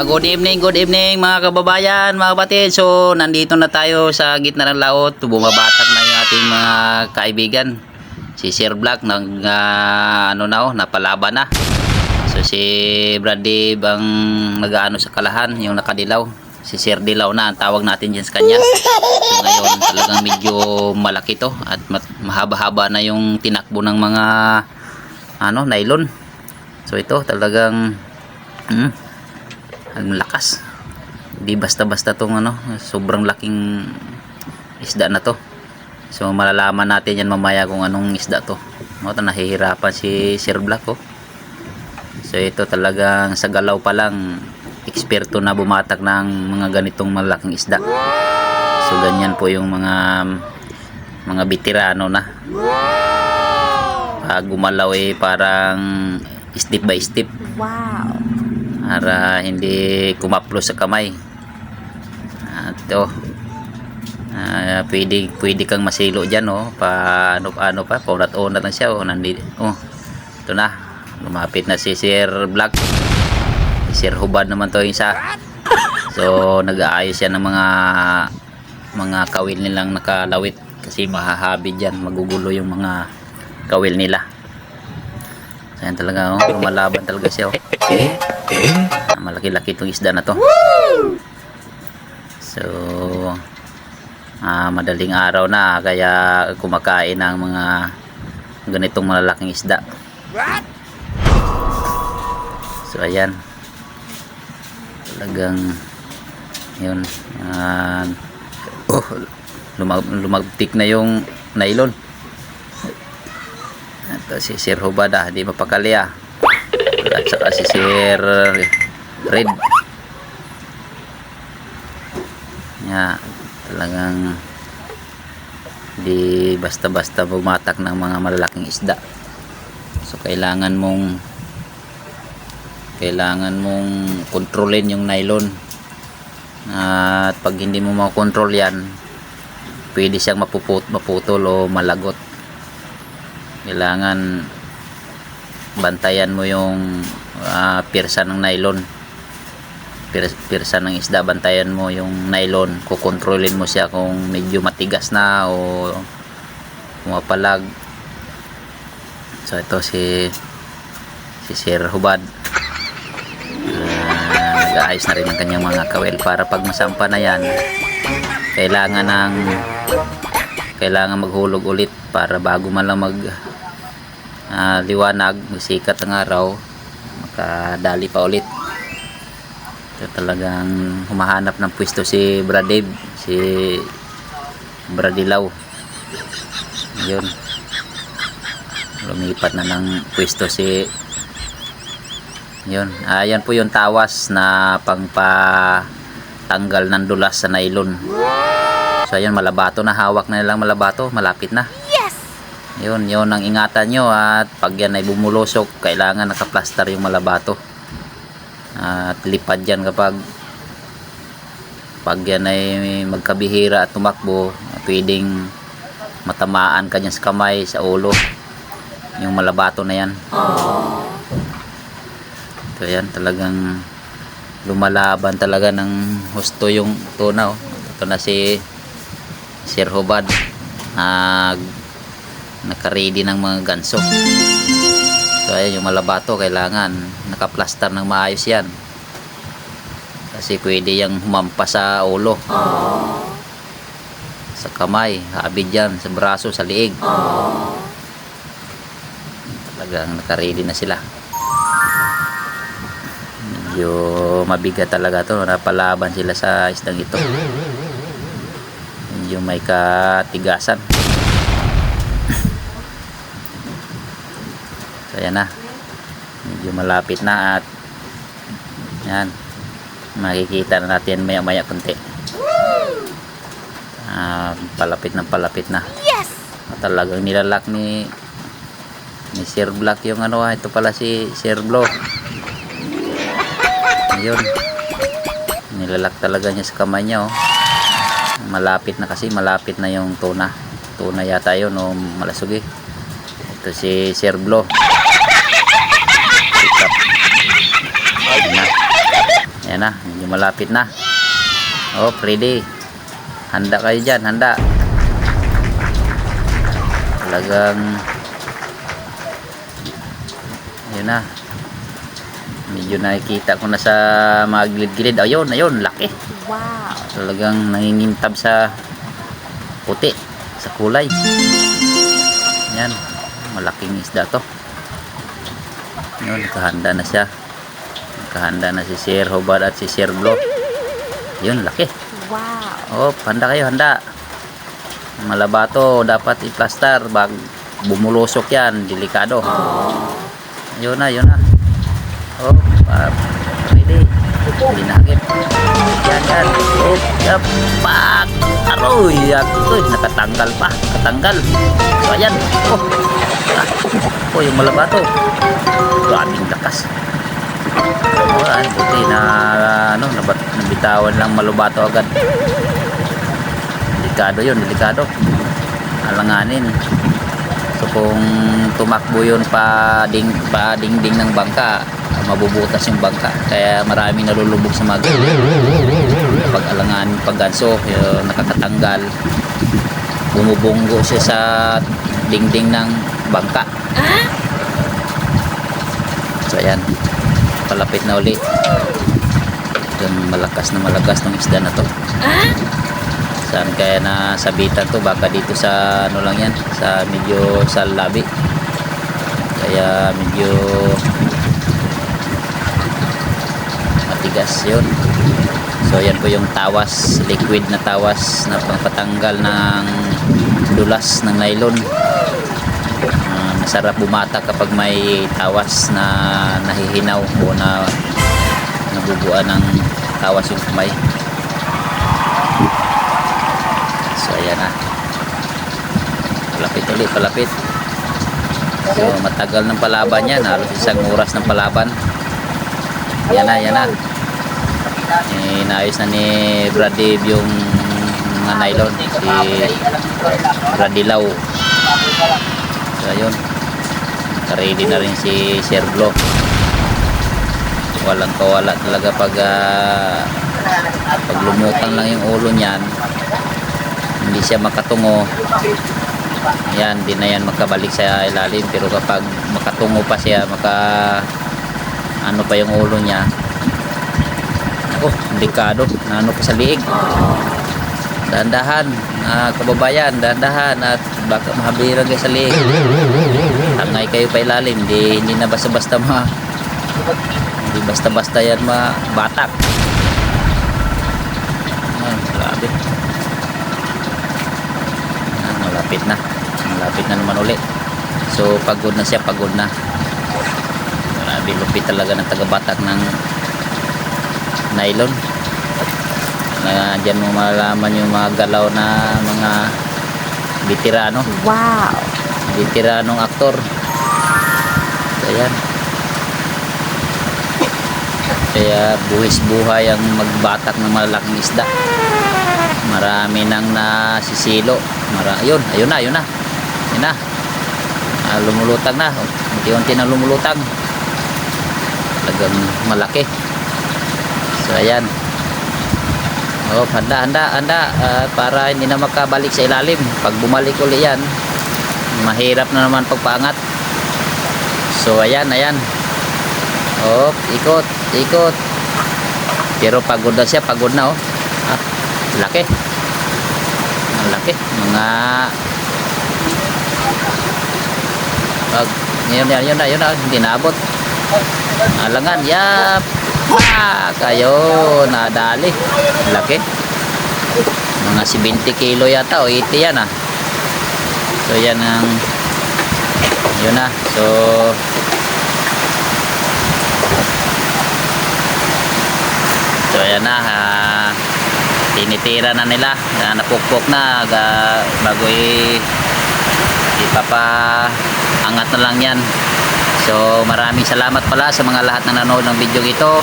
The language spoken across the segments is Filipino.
Ah, good evening, good evening mga kababayan, mga kapatid. So, nandito na tayo sa gitna ng laot. Bumabatak na yung ating mga kaibigan. Si Sir Black nag ah, ano na oh, napalaban na. So si Brad Dave ang nag-aano sa kalahan, yung nakadilaw. Si Sir Dilaw na ang tawag natin diyan sa kanya. So ngayon talagang medyo malaki to at mahaba-haba na yung tinakbo ng mga ano, nylon. So ito talagang hmm, ang lakas. Di basta-basta tong ano, sobrang laking isda na to. So malalaman natin yan mamaya kung anong isda to. No, to nahihirapan si Sir Black oh. So ito talagang sa galaw pa lang eksperto na bumatak ng mga ganitong malaking isda. So ganyan po yung mga mga veterano na. Pag gumalaw eh parang step by step Wow. Para hindi kumaplo sa kamay. At ito, ah, pwede, pwede kang masilo dyan, oh. Pa, ano, ano pa, paunat-unat lang siya, oh. Nandito, oh. Ito na, lumapit na si Sir Black. Si Sir Hubad naman to yung isa. So, nag-aayos yan ng mga mga kawil nilang nakalawit kasi mahahabid dyan, magugulo yung mga kawil nila. So, yan talaga, oh. Lumalaban talaga siya, oh. Ah, malaki-laki itong isda na to. So ah, madaling araw na kaya kumakain ng mga ganitong malalaking isda. So ayan. Talagang yun ah, oh, lumag lumagtik na yung nylon ito si Sir Hubada di mapakali ah at saka si Sir Red nga talagang di basta-basta bumatak ng mga malalaking isda. So kailangan mong kailangan mong kontrolin yung nylon. At pag hindi mo makontrol yan pwede siyang mapuput, maputol o malagot kailangan bantayan mo yung ah, pirsa ng nylon. Pir- pirsa ng isda bantayan mo yung nylon. Kukontrolin mo siya kung medyo matigas na o pumapalag. So ito si si Sir Hubad. Ah, nag-aayos na rin ang kanyang mga kawel para pag masampa na yan kailangan ng kailangan maghulog ulit para bago man lang mag ah, liwanag, sikat ang araw, makadali pa ulit. Ito talagang humahanap ng pwesto si Brad Dave, si Bradilaw. Yun. Lumipat na ng pwesto si yun. Ayan po yung tawas na pangpatanggal ng dulas sa nylon. So ayan, malabato na hawak na nilang malabato, malapit na. Yun, yun ang ingatan nyo at pag yan ay bumulusok, kailangan nakaplaster yung malabato. At lipad yan kapag pag yan ay magkabihira at tumakbo, pwedeng matamaan ka dyan sa kamay, sa ulo. Yung malabato na yan. Ito yan, talagang lumalaban talaga ng husto yung tuna. Oh. Ito na si Sir Hubad. Nag nakaready ng mga ganso. So ayan yung malabato kailangan nakaplaster ng maayos yan. Kasi pwede yung humampa sa ulo. Sa kamay habid yan. Sa braso sa liig. Talagang nakaready na sila. Medyo mabigat talaga to. Napalaban sila sa isdang ito. Medyo may katigasan So ayan na. Medyo malapit na at yan. Makikita na natin maya maya konti. Ah, palapit na palapit na. Yes! At talagang nilalak ni ni Sir Black yung ano ah, ito pala si Sir Blo. Ayun. Nilalak talaga niya sa kamay niya oh. Malapit na kasi malapit na yung tuna. Tuna yata yun o malasugi. Ito si Sir Blo. Ayan na. Ayan Ayan na, medyo malapit na. Oh, ready. Handa kayo dyan, handa. Talagang Ayan na. Medyo nakikita ko na sa mga gilid-gilid. Ayun, ayun, laki. Wow. Talagang nangingintab sa puti, sa kulay. Yan, malaking isda to. Yun, nakahanda na siya. Nakahanda na si Sir Hobart at si Sir Blo. Yun, laki. Wow. Oh, handa kayo, handa. Malabato, dapat i-plaster bag bumulusok yan, delikado. Yun na, yun na. Oh, uh, ready. Dinagit. Yan, yan. Oh, yap. Pak. Aroy, akoy, nakatanggal pa. Katanggal. So, ayan. Oh. Ah. Oh, yung malabato. Daming lakas. Ay, buti na, ano, nabat, nabitawan lang malubato agad. Delikado yun, delikado. Alanganin. So kung tumakbo yun pa ding pa dingding ng bangka, mabubutas yung bangka. Kaya maraming nalulubog sa mga pag alanganin pag ganso, yun, nakakatanggal. Bumubunggo siya sa dingding ng bangka. So ayan, palapit na uli. Yung malakas na malakas ng isda na to. Saan kaya na sabitan to? Baka dito sa ano lang yan, sa medyo sa labi. Kaya medyo matigas yun. So yan po yung tawas, liquid na tawas na pangpatanggal ng dulas ng nylon. Masarap bumata kapag may tawas na nahihinaw o na nabubuan ng tawas yung kamay. So ayan na. Palapit ulit, palapit. So matagal ng palaban yan. Halos isang oras ng palaban. Yan na, yan na. Inayos na ni Brad yung mga nylon. Si Brad Dilaw. So ayun. Ready na rin si Sir Blo. Walang kawala talaga pag ah, pag lumutang lang yung ulo niyan. Hindi siya makatungo. Yan di na yan makabalik sa ilalim. Pero kapag makatungo pa siya maka ano pa yung ulo niya. Oh delikado. Na ano pa sa liig dahan-dahan ah, kababayan dahan-dahan at baka mahabira kayo sa liig tangay kayo pa ilalim hindi, hindi na basta-basta ma hindi basta-basta yan mabatak ah, grabe Ah, malapit na. Malapit na naman uli. So pagod na siya pagod na. Grabe lupit talaga ng tagabatak ng nylon na dyan mo malaman yung mga galaw na mga veterano. Wow. veteranong aktor. So ayan. Kaya buhis buhay ang magbatak ng malalaking isda. Marami nang nasisilo. Mara yun ayun na ayun na. Yun na. Ah, lumulutang na. Unti-unti na lumulutang. Talagang malaki. So ayan oh handa handa handa Ah, para hindi na makabalik sa ilalim pag bumalik uli yan mahirap na naman pagpaangat so ayan ayan oh ikot ikot pero pagod na siya pagod na oh ah, laki laki mga pag yun yun yun na yun na hindi naabot alangan yap ah, kayo nadali. Laki. Mga 70 kilo yata o 80 yan ah. So yan ang yun na so so yan na ah, tinitira na nila. Na napukpok na bago i ipapa angat na lang yan so maraming salamat pala sa mga lahat na nanood ng video ito.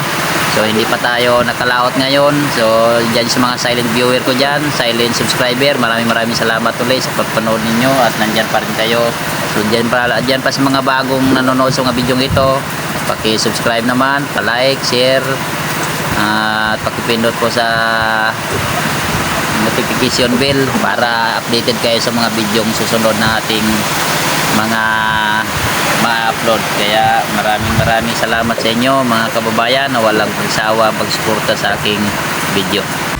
So hindi pa tayo nakalaot ngayon. So dyan sa mga silent viewer ko dyan silent subscriber maraming maraming salamat ulit sa pagpanood ninyo at nandyan pa rin kayo. So dyan pa, dyan pa sa mga bagong nanonood sa mga video ito paki subscribe naman pa like share at pakipindot po sa notification bell para updated kayo sa mga bidyong susunod na ating mga ma-upload. Kaya maraming maraming salamat sa inyo mga kababayan na walang pagsawa pagsuporta sa aking video.